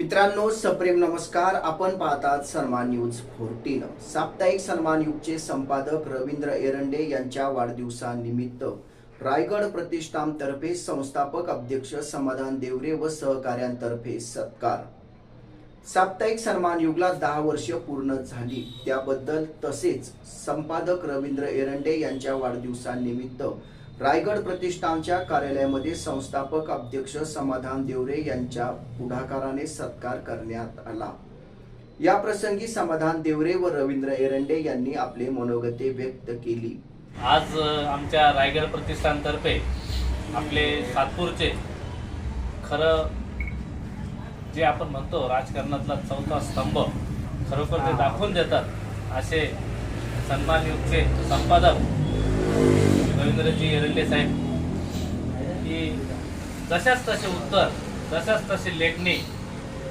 मित्रांनो सप्रेम नमस्कार. आपण पाहतात सन्मान न्यूज फोर्टीन. साप्ताहिक सन्मान युगचे संपादक रवींद्र एरंडे यांच्या वाढदिवसानिमित्त रायगड प्रतिष्ठानतर्फे संस्थापक अध्यक्ष समाधान देवरे व सहकाऱ्यांतर्फे सत्कार. साप्ताहिक सन्मान युगला दहा वर्ष पूर्ण झाली. त्याबद्दल तसेच संपादक रवींद्र एरंडे यांच्या वाढदिवसानिमित्त रायगड प्रतिष्ठानच्या कार्यालयामध्ये संस्थापक अध्यक्ष समाधान देवरे यांच्या पुढाकाराने सत्कार करण्यात आला. या प्रसंगी समाधान देवरे व रवींद्र एरंडे यांनी आपले मनोगते व्यक्त केली. आज आमच्या रायगड प्रतिष्ठानतर्फे आपले सातपूरचे खरं जे आपण म्हणतो राजकारणातला चौथा स्तंभ खरोखर ते दाखवून देतात असे सन्मानयुक्तचे संपादक रवींद्रजी एरंडे साहेब की तशाच तसे उत्तर तशाच तशी लेखणी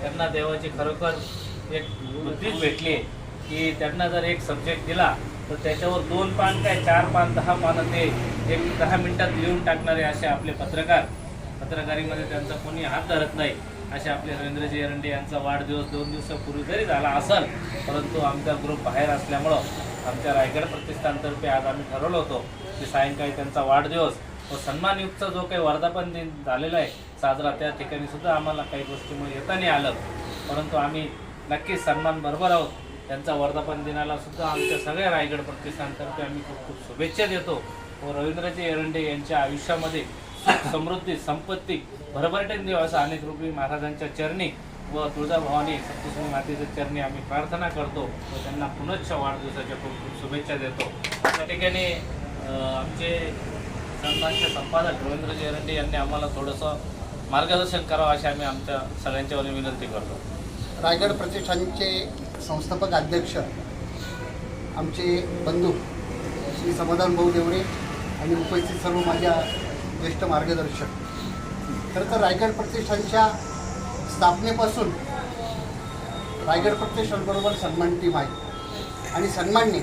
त्यांना देवाची खरोखर एक बुद्धीच भेटली की त्यांना जर एक सब्जेक्ट दिला तर त्याच्यावर दोन पान काय चार पान दहा पानं ते एक दहा मिनिटात लिहून टाकणारे असे आपले पत्रकार. पत्रकारीमध्ये त्यांचा कोणी हात धरत नाही असे आपले रवींद्रजी एरंडे यांचा वाढदिवस दोन दिवसापूर्वी जरी झाला असेल परंतु आमचा ग्रुप बाहेर असल्यामुळं आमच्या रायगड प्रतिष्ठानतर्फे आज आम्ही ठरवलं होतो की सायंकाळी त्यांचा वाढदिवस व सन्मानयुक्त जो काही वर्धापन दिन झालेला आहे साजरा त्या ठिकाणी सुद्धा आम्हाला काही गोष्टीमुळे येता नाही आलं. परंतु आम्ही नक्कीच सन्मान बरोबर आहोत. त्यांचा वर्धापन दिनाला सुद्धा आमच्या सगळ्या रायगड प्रतिष्ठानतर्फे आम्ही खूप खूप शुभेच्छा देतो व रवींद्रजी एरंडे यांच्या आयुष्यामध्ये समृद्धी संपत्ती भरभरटेन देव असं अनेक रुपी महाराजांच्या चरणी व तुळजाभवानी सप्तशृंगी मातेच्या चरणी आम्ही प्रार्थना करतो व त्यांना पुनश्च वाढदिवसाच्या खूप खूप शुभेच्छा देतो. त्या ठिकाणी आमचे सन्मानचे संपादक रवींद्र जयरंडे यांनी आम्हाला थोडंसं मार्गदर्शन करावं अशी आम्ही आमच्या सगळ्यांच्या विनंती करतो. रायगड प्रतिष्ठानचे संस्थापक अध्यक्ष आमचे बंधू श्री समाधान भाऊ देवरे आणि उपस्थित सर्व माझ्या ज्येष्ठ मार्गदर्शक. खरं तर रायगड प्रतिष्ठानच्या स्थापनेपासून रायगड प्रतिष्ठानबरोबर सन्मान टीम आहे. आणि सन्मानने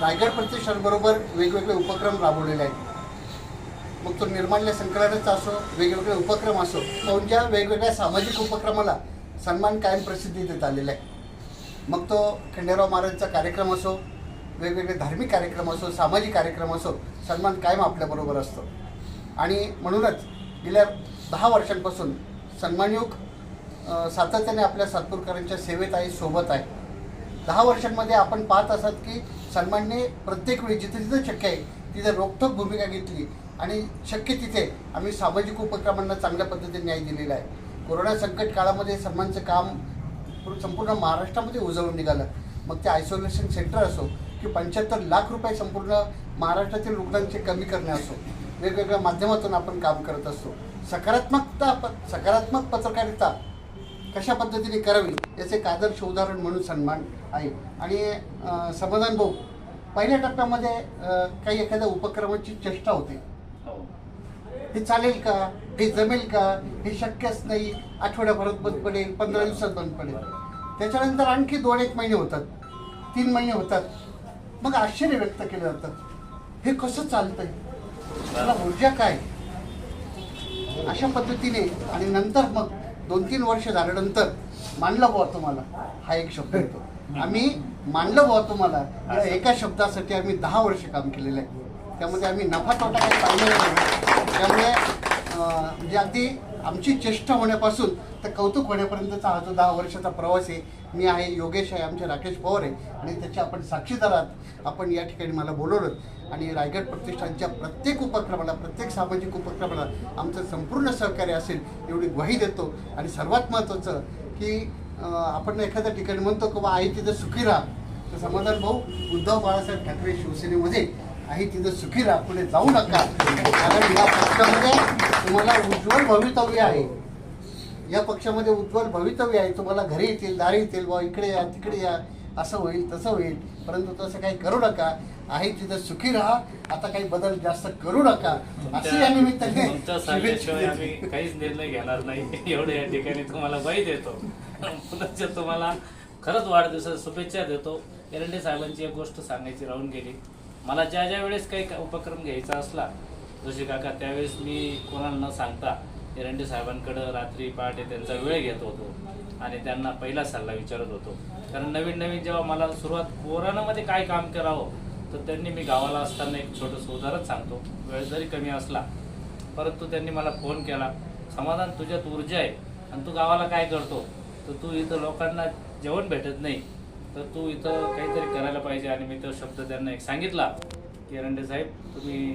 रायगड प्रतिष्ठानबरोबर वेगवेगळे उपक्रम राबवलेले आहेत. मग तो निर्माल्य संकलनाचा असो वेगवेगळे उपक्रम असो त्यांच्या वेगवेगळ्या सामाजिक उपक्रमाला सन्मान कायम प्रसिद्धी देत आलेला आहे? मग तो खंडेराव महाराजांचा कार्यक्रम असो वेगवेगळे धार्मिक कार्यक्रम असो सामाजिक कार्यक्रम असो सन्मान कायम आपल्याबरोबर असतो. आणि म्हणूनच गेल्या दहा वर्षांपासून सन्मानयोग सातत्याने आपल्या सातपूरकरांच्या सेवेत आहे सोबत आहे. दहा वर्षांमध्ये आपण पाहत असत की सन्मानने प्रत्येक वेळी जिथे जिथे शक्य आहे तिथे रोखठोक भूमिका घेतली. आणि शक्य तिथे आम्ही सामाजिक उपक्रमांना चांगल्या पद्धतीने न्याय दिलेला आहे. कोरोना संकट काळामध्ये सन्मानचं काम पूर्ण- संपूर्ण महाराष्ट्रामध्ये उजळून निघालं. मग ते आयसोलेशन सेंटर असो की पंच्याहत्तर लाख रुपये संपूर्ण महाराष्ट्रातील रुग्णांचे कमी करणे असो वेगवेगळ्या माध्यमातून आपण काम करत असतो. सकारात्मकता प- सकारात्मक पत्रकारिता कशा पद्धतीने करावी याचे एक आदर्श उदाहरण म्हणून सन्मान आहे. आणि समाधान भाऊ पहिल्या टप्प्यामध्ये काही एखाद्या उपक्रमाची चेष्टा होते. हे चालेल का? हे जमेल का? हे शक्यच नाही. आठवड्याभरात बंद पडेल पंधरा दिवसात बंद पडेल. त्याच्यानंतर आणखी दोन एक महिने होतात. तीन महिने होतात. मग आश्चर्य व्यक्त केलं जातं. हे कसं चालतंय? त्याला ऊर्जा काय? अशा पद्धतीने आणि नंतर मग दोन तीन वर्ष झाल्यानंतर मानलं बुवा तुम्हाला हा एक शब्द येतो. आम्ही मानलं बुवा तुम्हाला या एका शब्दासाठी आम्ही दहा वर्ष काम केलेलं आहे. त्यामध्ये आम्ही नफा तोटा काही पाहिलेला नाही. त्यामुळे म्हणजे अगदी आमची चेष्टा होण्यापासून तर कौतुक होण्यापर्यंतचा हा जो दहा वर्षाचा प्रवास आहे मी आहे योगेश आहे आमचे राकेश पवार आहे. आणि त्याच्या आपण साक्षीदार आहात आपण या ठिकाणी मला बोलवलं. आणि रायगड प्रतिष्ठानच्या प्रत्येक उपक्रमाला प्रत्येक सामाजिक उपक्रमाला आमचं संपूर्ण सहकार्य असेल एवढी ग्वाही देतो. आणि सर्वात महत्त्वाचं की आपण एखाद्या ठिकाणी म्हणतो की बा आई तिथं सुखी राहा. तर समाधान भाऊ उद्धव बाळासाहेब ठाकरे शिवसेनेमध्ये आहे तिथं सुखी राहा. पुढे जाऊ नका. कारण या पक्षामध्ये तुम्हाला उज्ज्वल भवितव्य आहे. या पक्षामध्ये उज्ज्वल भवितव्य आहे. तुम्हाला घरी येतील दारी येतील बा इकडे या तिकडे या असं होईल तसं होईल. परंतु तसं काही करू नका. आहे तिथं सुखी राहा. आता काही बदल जास्त करू नका. असं या निमित्ताने तुमच्या. आम्ही काहीच निर्णय घेणार नाही. एवढं या ठिकाणी तुम्हाला ग्वाही देतो पुनश्च तुम्हाला खरंच वाढदिवसाच्या शुभेच्छा देतो. एरंडे साहेबांची एक गोष्ट सांगायची राहून गेली. मला ज्या ज्या वेळेस काही उपक्रम घ्यायचा असला जोशी काका त्यावेळेस मी कोणाला न सांगता एरंडे साहेबांकडं रात्री पहाटे त्यांचा वेळ घेत होतो आणि त्यांना पहिला सल्ला विचारत होतो. कारण नवीन नवीन जेव्हा मला सुरुवात कोरोनामध्ये काय काम करावं तर त्यांनी मी गावाला असताना एक छोटंसं उदाहरण सांगतो. वेळ जरी कमी असला परंतु त्यांनी मला फोन केला समाधान तुझ्यात ऊर्जा आहे आणि तू गावाला काय करतो? तर तू इथं लोकांना जेवण भेटत नाही. तर तू इथं काहीतरी करायला पाहिजे. आणि मी तो शब्द त्यांना एक सांगितला की एरंडे साहेब तुम्ही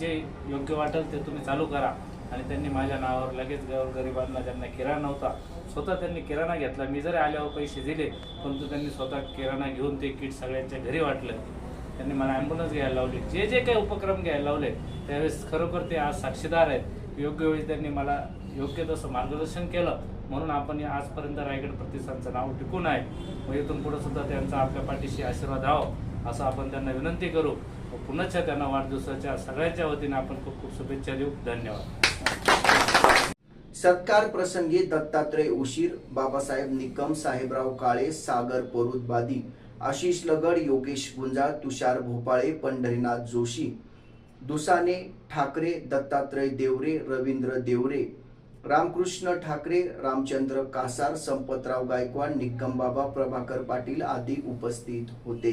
जे योग्य वाटेल ते तुम्ही चालू करा. आणि त्यांनी माझ्या नावावर लगेच ग- गरिबांना ज्यांना किराणा नव्हता स्वतः त्यांनी किराणा घेतला. मी जरी आल्यावर पैसे दिले परंतु त्यांनी स्वतः किराणा घेऊन ते किट सगळ्यांच्या घरी वाटलं. त्यांनी मला ॲम्ब्युलन्स घ्यायला लावली. जे जे काही उपक्रम घ्यायला लावले त्यावेळेस खरोखर ते आज साक्षीदार आहेत. योग्य वेळी त्यांनी मला योग्य तसं मार्गदर्शन केलं. म्हणून आपण आजपर्यंत रायगड प्रतिष्ठानचं नाव टिकून आहे. मग इथून पुढे सुद्धा त्यांचा आपल्या पाठीशी आशीर्वाद हवा असं आपण त्यांना विनंती करू. व पुन्हा त्यांना वाढदिवसाच्या सगळ्यांच्या वतीने आपण खूप खूप शुभेच्छा देऊ. धन्यवाद. सत्कार प्रसंगी दत्तात्रय उशीर बाबासाहेब निकम साहेबराव काळे सागर परुतबादी आशिष लगड योगेश गुंजाळ तुषार भोपाळे पंढरीनाथ जोशी दुसाने ठाकरे दत्तात्रय देवरे रवींद्र देवरे रामकृष्ण ठाकरे रामचंद्र कासार संपतराव गायकवाड निकमबाबा प्रभाकर पाटील आदी उपस्थित होते.